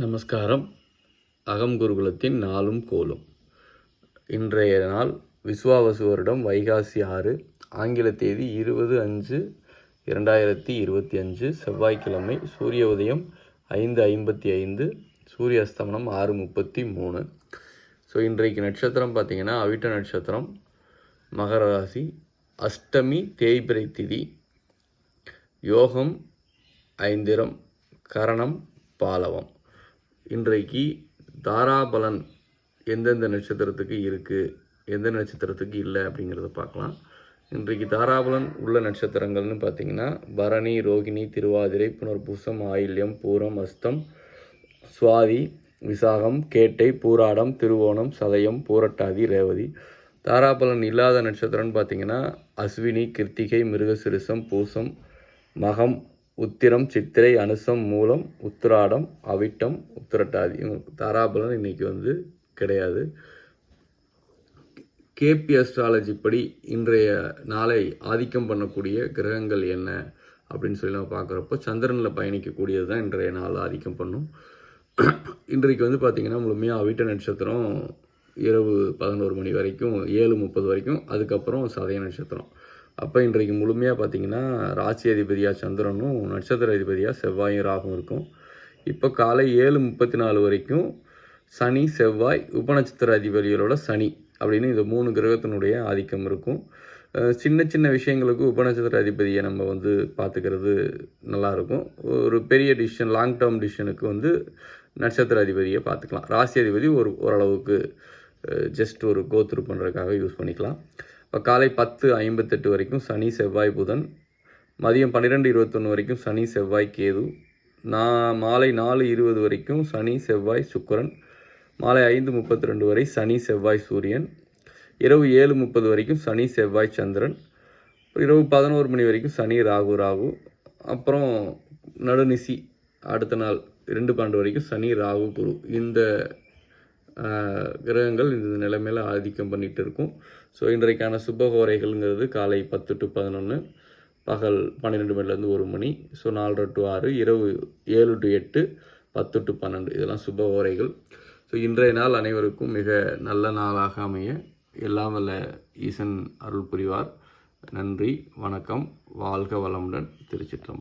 நமஸ்காரம். அகம் குருகுலத்தின் நாளும் கோலும். இன்றைய நாள் விஸ்வாவசு வருடம் வைகாசி ஆறு ஆங்கில தேதி இருபது அஞ்சு இரண்டாயிரத்தி இருபத்தி அஞ்சு செவ்வாய்க்கிழமை சூரிய உதயம் ஐந்து ஐம்பத்தி ஐந்து சூரிய அஸ்தமனம் ஆறு முப்பத்தி மூணு. ஸோ இன்றைக்கு நட்சத்திரம் பார்த்திங்கன்னா அவிட்ட நட்சத்திரம் மகர ராசி அஷ்டமி தேய்பிரை திதி யோகம் ஐந்திரம் கரணம் பாலவம். இன்றைக்கு தாராபலன் எந்தெந்த நட்சத்திரத்துக்கு இருக்குது எந்த நட்சத்திரத்துக்கு இல்லை அப்படிங்கிறத பார்க்கலாம். இன்றைக்கு தாராபலன் உள்ள நட்சத்திரங்கள்னு பார்த்தீங்கன்னா பரணி ரோகிணி திருவாதிரை புனர்பூசம் ஆயில்யம் பூரம் அஸ்தம் சுவாதி விசாகம் கேட்டை பூராடம் திருவோணம் சதயம் பூரட்டாதி ரேவதி. தாராபலன் இல்லாத நட்சத்திரம்னு பார்த்தீங்கன்னா அஸ்வினி கிருத்திகை மிருகசிரிசம் பூசம் மகம் உத்திரம் சித்திரை அனுசம் மூலம் உத்திராடம் அவிட்டம் உத்திரட்டாதி. இவங்க தாராபலன் இன்னைக்கு வந்து கிடையாது. கேபி அஸ்ட்ராலஜி படி இன்றைய நாளை ஆதிக்கம் பண்ணக்கூடிய கிரகங்கள் என்ன அப்படின்னு சொல்லி நம்ம பார்க்குறப்போ சந்திரனில் பயணிக்கக்கூடியது தான் இன்றைய நாள் ஆதிக்கம் பண்ணும். இன்றைக்கு வந்து பார்த்திங்கன்னா முழுமையாக அவிட்ட நட்சத்திரம் இரவு பதினோரு மணி வரைக்கும் ஏழு முப்பது வரைக்கும் அதுக்கப்புறம் சதய நட்சத்திரம். அப்போ இன்றைக்கு முழுமையாக பார்த்திங்கன்னா ராசி அதிபதியாக சந்திரனும் நட்சத்திர அதிபதியாக செவ்வாயும் ராகும் இருக்கும். இப்போ காலை ஏழு முப்பத்தி நாலு வரைக்கும் சனி செவ்வாய் உபநட்சத்திர அதிபதிகளோட சனி அப்படின்னு இந்த மூணு கிரகத்தினுடைய ஆதிக்கம் இருக்கும். சின்ன சின்ன விஷயங்களுக்கு உபநட்சத்திர அதிபதியை நம்ம வந்து பார்த்துக்கிறது நல்லாயிருக்கும் ஒரு பெரிய டிசிஷன் லாங் டேர்ம் டிசிஷனுக்கு வந்து நட்சத்திர அதிபதியை பார்த்துக்கலாம் ராசி அதிபதி ஒரு ஓரளவுக்கு ஜஸ்ட் ஒரு கோத்ரு பண்ணுறதுக்காக யூஸ் பண்ணிக்கலாம். இப்போ காலை பத்து ஐம்பத்தெட்டு வரைக்கும் சனி செவ்வாய் புதன். மதியம் பன்னிரெண்டு இருபத்தொன்று வரைக்கும் சனி செவ்வாய் கேது. நான் மாலை நாலு இருபது வரைக்கும் சனி செவ்வாய் சுக்கரன். மாலை ஐந்து முப்பத்தி ரெண்டு வரை சனி செவ்வாய் சூரியன். இரவு ஏழு முப்பது வரைக்கும் சனி செவ்வாய் சந்திரன். இரவு பதினோரு மணி வரைக்கும் சனி ராகு ராகு. அப்புறம் நடுநிசி அடுத்த நாள் ரெண்டு பன்னெண்டு வரைக்கும் சனி ராகு குரு. இந்த கிரகங்கள் இந்த நிலைமையில் ஆதிக்கம் பண்ணிகிட்டு இருக்கும் ஸோ இன்றைக்கான சுபகோரைகள்ங்கிறது காலை பத்து டு பதினொன்று பகல் பன்னிரெண்டு மணிலேருந்து ஒரு மணி. ஸோ நாலரை டு ஆறு இரவு ஏழு டு எட்டு பத்து டு பன்னெண்டு. இதெல்லாம் சுப ஓரைகள் ஸோ இன்றைய நாள் அனைவருக்கும் மிக நல்ல நாளாக அமைய. எல்லாம் வல்ல ஈசன் அருள் புரிவார். நன்றி வணக்கம் வாழ்க வளமுடன் திருச்சிற்றம்